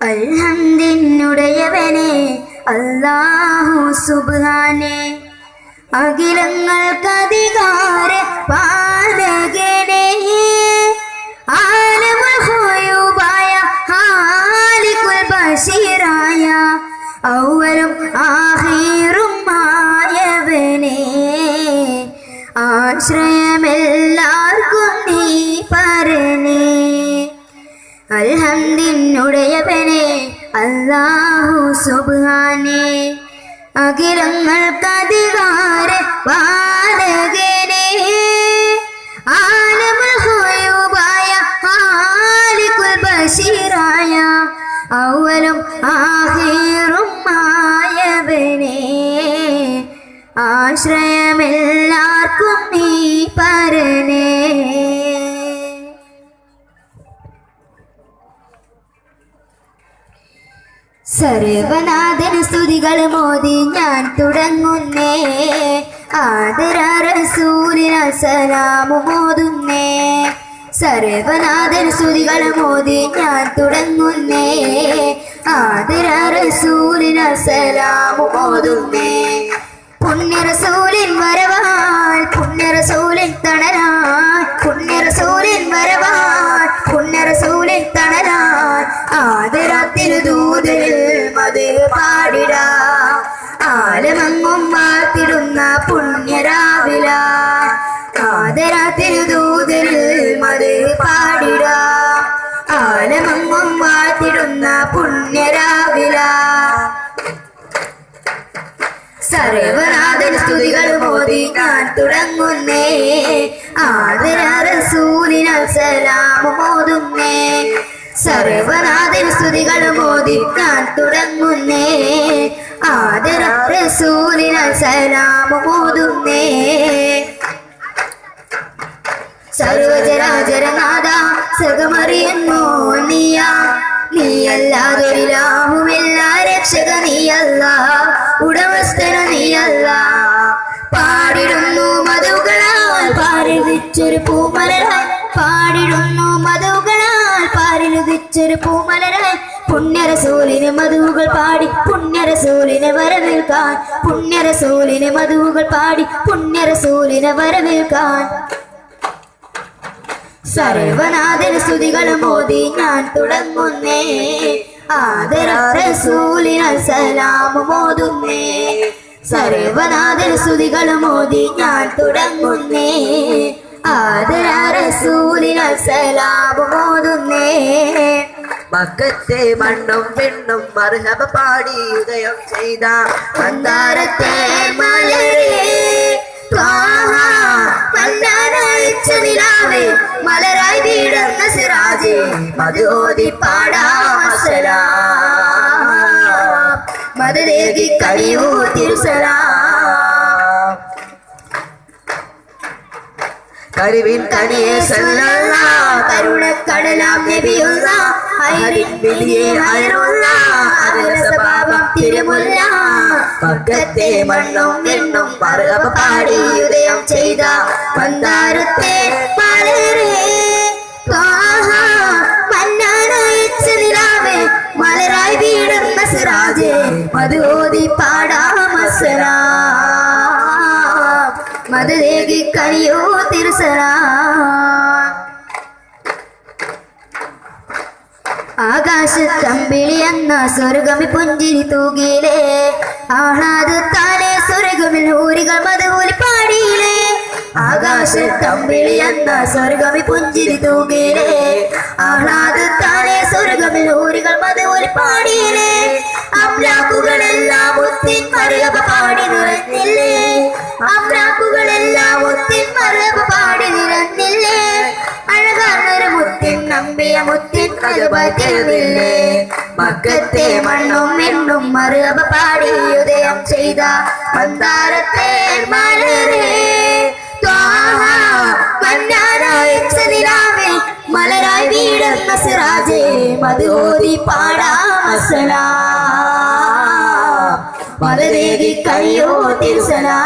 അൽഹന്ദിനുടയവനെ അല്ലാഹു സുബ്ഹാനെ അഖിലങ്ങൾക്കധികാര പാലകനെ ആലമുൽ ഹുയൂബായ ഹാലികുൽ ബഷീറായ ആശ്രയമെല്ലാവർക്കും പരനേ. അൽഹന്ദിനുടയവനെ അല്ലാഹു സുബ്ഹാനെ. അഖിലങ്ങൾക്കധികാര പാലകനെ ആലമുൽ ഹുയൂബായ ഹാലികുൽ ബഷീറായ ഔവലും ആഖിറും ആയവനെ ആശ്രയമെല്ലാവർക്കും നീ പരനേ. സർവനാഥന സ്തുതികൾ മോദി ഞാൻ തുടങ്ങുന്നേ. ആദര റസൂലിന സലാമു മോതുന്നേ സർവനാഥൻ സ്തുതികൾ മോദി ഞാൻ തുടങ്ങുന്നേ. ആദര റസൂലിന സലാമു മോതുന്നേ പുണ്യറസൂലിൻ റസൂലിൻ വരവാൾ പുണ്യ സർവനാഥൻ സ്തുതികൾ ഞാൻ തുടങ്ങുന്നേ. ആദര റസൂലിന സലാം മോതുന്നേ സർവനാഥൻ സ്തുതികൾ മോദി ഞാൻ തുടങ്ങുന്നേ. ആദര റസൂലിന സലാമു മോതുന്നേ സർവചരാചരനാഥ സകമറിയുന്നു നീയ നീയല്ലാതൊരിലാഹുമില്ല രക്ഷക നീയല്ല ഉടമസ്ഥന നീയല്ല പാടിടുന്നു മധുകളാൽ പാരിതിച്ചൊരു പൂമലരായി പാടിടുന്നു മധുകളാൽ പാരിലുദിച്ചൊരു പൂമലരായി. പുണ്യരസൂലിന് മധുകൾ പാടി പുണ്യരസൂലിനെ വരവേൽക്കാൻ. പുണ്യരസൂലിന് മധുകൾ പാടി പുണ്യരസൂലിനെ വരവേൽക്കാൻ. സർവനാഥന സ്തുതികളും മോദി ഞാൻ തുടങ്ങുന്നേ. ആദര റസൂലിന സലാമു മോതുന്നേ സർവനാഥന സ്തുതികൾ മോദി ഞാൻ തുടങ്ങുന്നേ. ആദര റസൂലിന സലാമു മോതുന്നേ മക്കത്തെ മണ്ണും പെണ്ണും മർഹബ പാടി ഉദയം ചെയ്ത മന്ദാരത്തെ മലരേ. நிலாவே மலராய் வீடந்த சிராஜே மதுகோதி பாடாமசலா மதுதேவி கவியூ திருசலா. கருவின் கனியே சொல்லல்லா கருண கடலாம் நெபியுல்லா அயரின் வெளியே அயருல்லா அகரச பாபம் திருமுல்லா. പക്കത്തെ മണ്ണും വെണ്ണും പറവ പാടി ഉദയം ചെയ്ത പന്താരത്തെ വളരെ മലരായി വീടുന്ന സിറാജേ മധുഓതി പാടാമസന മതദേകി കനിയോ തിരുസലാ ആകാശത്തമ്പിളി എന്ന സ്വർഗമി പുഞ്ചിരി തൂകിയിലേ ആഹ്ലാദത്താലെ സ്വർഗമിൽ ഊരികൾ മധുരി ആകാശ ആകാശത്തമ്പിളി എന്ന സ്വർഗമി പുഞ്ചിരി തൂകിയിലേ ആഹ്ലാദത്താലെ സ്വർഗമിൽ ഊരികൾ മധുരി പാടിയിലേ അമ്രാക്കുകളെല്ലാം ഒത്തിൻ മറുകപ പാടി നിറഞ്ഞില്ലേ? അമ്രാക്കുകളെല്ലാം ഒത്തിൻ മറുകപ പാടി നിറഞ്ഞില്ലേ? അഴകാർന്നൊരു മുത്തിൻ നമ്പിയ മുത്തിൻ കരുപറ്റില്ലേ മക്കത്തെ മണ്ണും എണ്ണും മറുകപ പാടി ഉദയം ചെയ്ത മന്ദാരത്തെ മലരേ. മലരായി വീടുന്ന സിറാജേ മധുരി പാടാമസലാ മലരേകി കയ്യോ തിരുസലാ.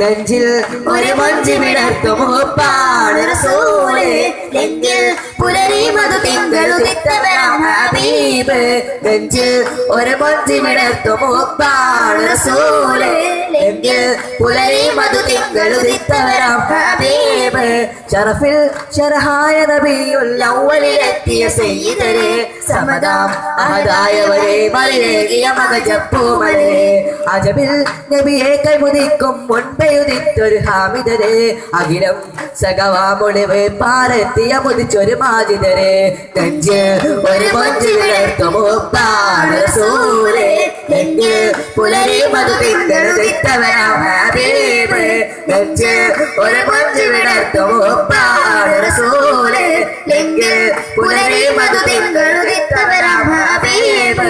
നെഞ്ചിൽ ഒരു മഞ്ചി വിടർത്തും ഉപ്പാണ് റസൂൽ ലെങ്കിൽ പുലരി മധു തിങ്കളുദിത്തവരാം ഹബീബ് ഗഞ്ച് ഒരു മഞ്ചി മൂപ്പാണ് റസൂൽ. എങ്കിൽ പുലരി മധു തിങ്കളുദിത്തവരാം ഹബീബ് ഷറഫിൽ ഷറഹായ നബിയുൽ അവലിലെത്തിയ സയ്യിദരെ. സമദാം അഹദായവരെ മലരേകിയ മകജപ്പൂമലെ അജബിൽ നബിയെ കൈമുദിക്കും മുൻപെയുദിത്തൊരു ഹാമിദരെ. അഖിലം സഖവാമൊളിവ് പാരെത്തിയ മുതിച്ചൊരു മാജിതരെ ഗഞ്ച് ഒരു മഞ്ചി വിളർത്തും ഉപ്പാണ് റസൂല് നെഞ്ച് പുലരി മധു തിങ്കളുദിത്തവരാം ഹബീബ് നെഞ്ച് ഒരു മഞ്ചി വിളർത്തും ഉപ്പാണ് റസൂല് നെഞ്ച് പുലരി മധു തിങ്കളുദിത്തവരാം ഹബീബ്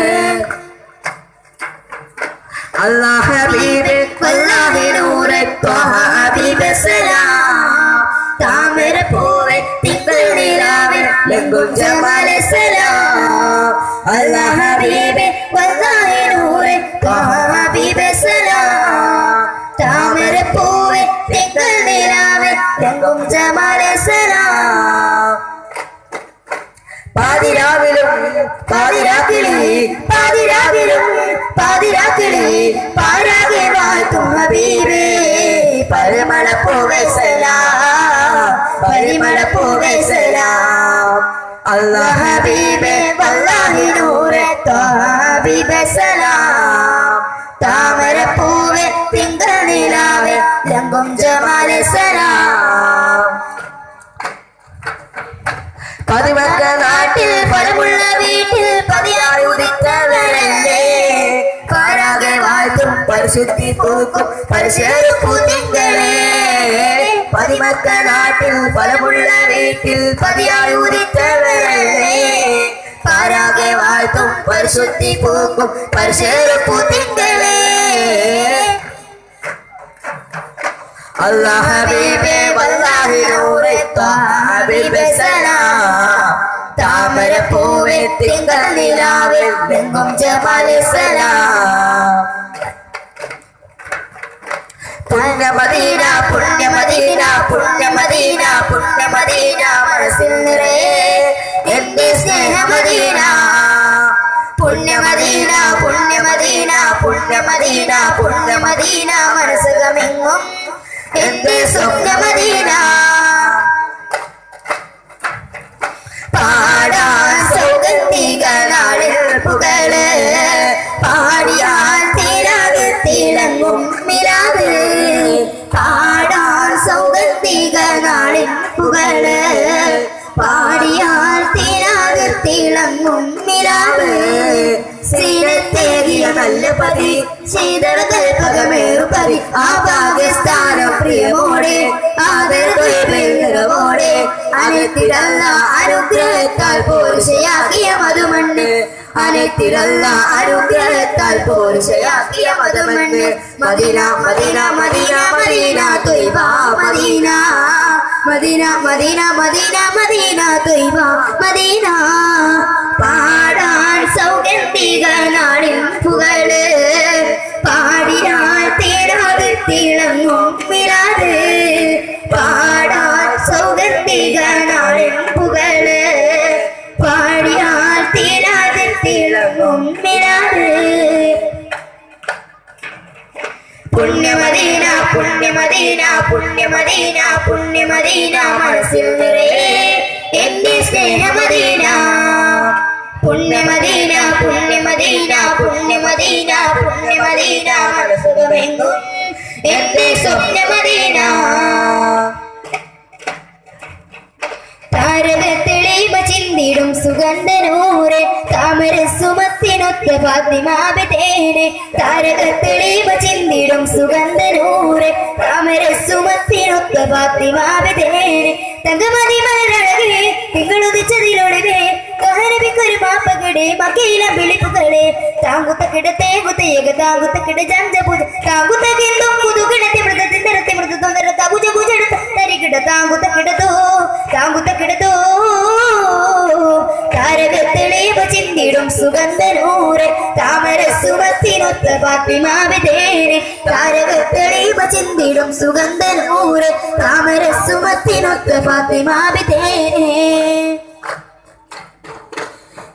الله حبيبي والله نورك طه حبيب سلام താമര പൂവെ തിങ്കൾ നിലാവിൽ ലംഘും പാതിരാക്കിളി പാതിരാവിലും പാതിരാക്കിളി പാരാകെ വാഴ്ത്തും ഹബീബേ പരിമള അല്ലാഹ് ഹബീബേ വല്ലാഹി നൂറെ ഹബീബെ സലാം താമര പൂവെ തിങ്കൾ നിലാവെ பதிவந்த நாட்டில் பலமுள்ள வீட்டில் பதினாறு உதித்தவரல்லே காராக வாழ்த்தும் பரிசுத்தி பூக்கும் பரிசேறு பூத்திங்களே. பதிமக்க நாட்டில் பலமுள்ள வீட்டில் பதியாறு உதித்தவரல்லே காராக வாழ்த்தும் பரிசுத்தி பூக்கும் பரிசேறு பூத்திங்களே. அல்லாஹ் ஹபீபே வல்லாஹி நூரை தா ஹபீபே சலாம். താമര പൂവെ തിങ്കൾ നിലാവിൽ വെങ്കും ജമാലി സലാം പുണ്യമദീന പുണ്യമദീന പുണ്യമദീന പുണ്യമദീന മനസ്സിൽ നിറയെ എന്റെ സ്നേഹമദീന. പുണ്യമദീന പുണ്യമദീന പുണ്യമദീന പുണ്യമദീന മനസ്സുകമെങ്ങും എന്റെ സ്വപ്നമദീന. തിളങ്ങും നിലാവ് ശ്രീരത്തേറിയ നല്ല പതി ശീതള കൽപ്പകമേറു പതി ആ പാകിസ്ഥാന പ്രിയമോടെ ആദരവോടെ അനുഗ്രഹത്താൽ പോരുഷയാക്കിയ മധുമണ്ണ്. അനത്തിരല്ല അനുഗ്രഹത്താൽ പോർച്ചയാക്കിയ മതമെന്ന് Medina Medina Medina Madina Thoiba Madina. Medina Medina Medina Madina Thoiba Madina. പാടാൻ സൗഗന്ധികളാണിൽ പുകൾ. പാടിയാൽ തേടാതെ തിളങ്ങും വിടാതെ പാടാൻ പുണ്യമദീന പുണ്യമദീന പുണ്യമദീന പുണ്യമദീന മനസ്സിൽ നിറയെ എന്റെ സ്നേഹമദീന. പുണ്യമദീന പുണ്യമദീന പുണ്യമദീന പുണ്യമദീന മനസ്സുഖമെങ്ങും എന്റെ സ്വപ്നമദീന. താരകത്തെളിമ ചിന്തിടും സുഗന്ധനൂരെ താമര സുമത്തിനൊത്ത ഫാത്തിമാബിതേനെ താരകത്തെളിമ ചിന്തിടും സുഗന്ധനൂരെ താമര സുമത്തിനൊത്ത പാത്തിമാപിതേനെ തങ്കമതി മലരഴകെ തിങ്കളുദിച്ചതിലൊഴകെ കഹരവിക്കൊരു മാപ്പകടെ മക്കയില വിളിപ്പുകളെ. താങ്കുത്ത കിടത്തേ കുത്തയക താങ്കുത്ത കിട ജഞ്ചപൂജ. താങ്കുത്ത കിണ്ടും പുതുകിടത്തി മൃതത്തിൽ നിരത്തി മൃദു തൊന്നര തകുജ കുജെടുത്ത തരികിട താങ്കുത്ത കിടത്തോ താങ്കുത്ത കിടത്തോ താരകത്തെളിവ സുഗന്ധനൂറെ താമര സുമത്തിനൊത്ത പാത്തിമാവിതേനെ താരക തെളിവ ചിന്തിടും സുഗന്ധനൂറ് താമര സുമത്തിനൊത്ത പാത്തിമാവിതേനെ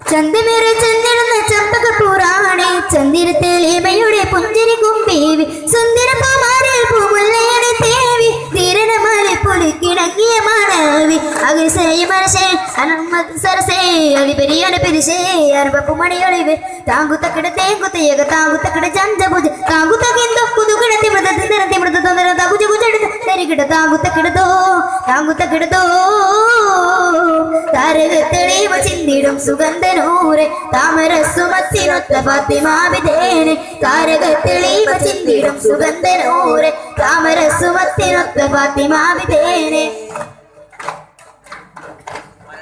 ചന്തമേറെ ചെന്നിടുന്ന ചമ്പക പുറാണി ചന്ദിരത്തെളിമയുടെ പുഞ്ചിരി കുമ്പേവി. സുന്ദര പാമാരിൽ പൂമുല്ലയുടെ തേവി തീരണമാലെ പുലിക്കിണങ്ങിയ മാണവി. അകസേ മനസ്സേ അനമ്മത് സരസേ അടിപെരിയാണ് പെരിശേ അറുപപ്പു മണിയൊളിവ്. താങ്കുത്തക്കിട തേങ്കുത്തയക താങ്കുത്തക്കിട ചന്തപൂജ താങ്കുത്തക്കിന്തോ കുതുകിടത്തി മൃതത്തിൽ നിരത്തി മൃത തൊന്നര തകുജ കുജെടുത്ത് തെരികിട താങ്കുത്തക്കിടതോ താങ്കുത്തക്കിടതോ താരകത്തെളിവ ചിന്തിടും സുഗന്ധനൂരെ താമര സുമത്തിനൊത്ത പത്തിമാവിതേനെ താരകത്തെളിവ ചിന്തിടും സുഗന്ധനൂരെ താമര സുമത്തിനൊത്ത പത്തിമാവിതേനെ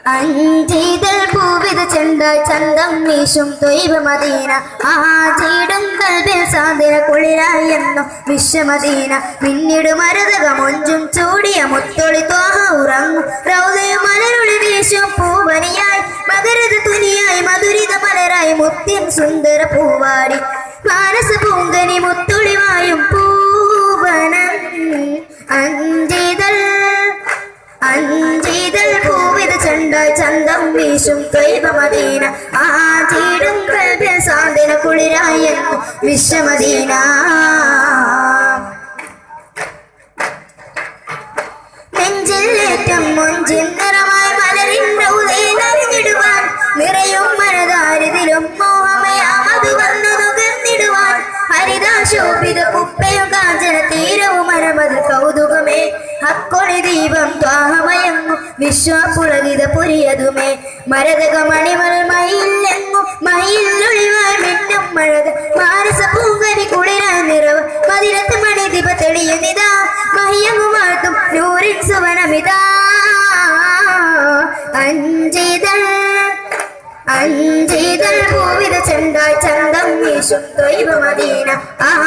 അഞ്ചീതൽ പൂവിത ചെണ്ട ചന്തം വീശും തൊയ്വ മദീന. ആചീടും കൽവിൽ സാന്തിര കുളിരായെന്നും വിശ്വമദീന. പിന്നീട് മരതകമൊഞ്ചും ചൂടിയ മുത്തൊളി തോഹ ഉറങ്ങും. റൗദയ മലരുളി വീശും പൂവനിയായി മകരത തുനിയായി മധുരിത മലരായി മുത്തിൻ സുന്ദര പൂവാടി. മാനസ പൂങ്കനി മുത്തൊളിവായും പൂവനം. അഞ്ചിതൽ അഞ്ചീതൽ ചെണ്ട ചന്തം വീശും ദൈവമദീന. ആചീടും കൽബിൽ സാന്തിന കുളിരായെന്നു വിശ്വമദീന. നെഞ്ചിലേറ്റം മൊഞ്ചിൻ നിറമായ മലരിൻ റൗദയിലറിഞ്ഞിടുവാൻ നിറയും മനതാരിതിലും മോഹമയാമത് വന്നു നുകർന്നിടുവാൻ. ഹരിതാശോഭിത കുപ്പയും വിശ്വപുളകിത പുരിയതുമേ മരതക മണിമൽ മയിലെങ്ങും മയിലൊളിവായി മിന്നും മഴക. മാനസ പൂങ്കരി കുളിരാ നിറവ്. മതിരത്ത് മണിദീപ തെളിയുന്നിതാ മഹിയങ്ങുമാർത്തും നൂറിൻ സുവനമിതാ. അഞ്ചിതൾ അഞ്ചിതൾ പൂവിത ചെണ്ടായി ചന്തം വീശും ദൈവമദീന. മദീന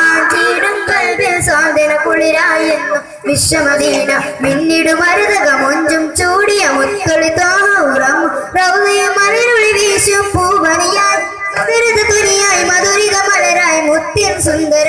ആചീടും കൽവിൽ സ്വാധീന കുളിരായെന്നു വിശ്വമദീന. മിന്നിടു മരുതക മൊഞ്ചും ചൂടിയ മുത്തളി താറം റൗദയ മലരുളി വീശും പൂവനിയായി വിരുദ തുനിയായി മധുരിത മലരായി മുത്തിൻ സുന്ദര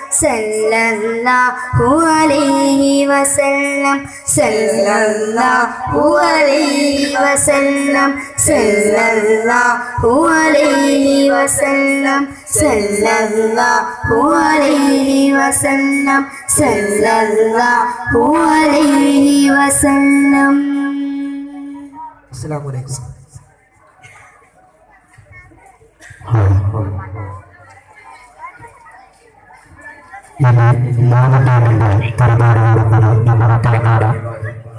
സല്ലല്ലാഹു അലൈഹി വസല്ലം സല്ലല്ലാഹു അലൈഹി വസല്ലം സല്ലല്ലാഹു അലൈഹി വസല്ലം സല്ലല്ലാഹു അലൈഹി വസല്ലം സല്ലല്ലാഹു അലൈഹി വസല്ലം. അസ്സലാമു അലൈക്കും.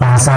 bahasa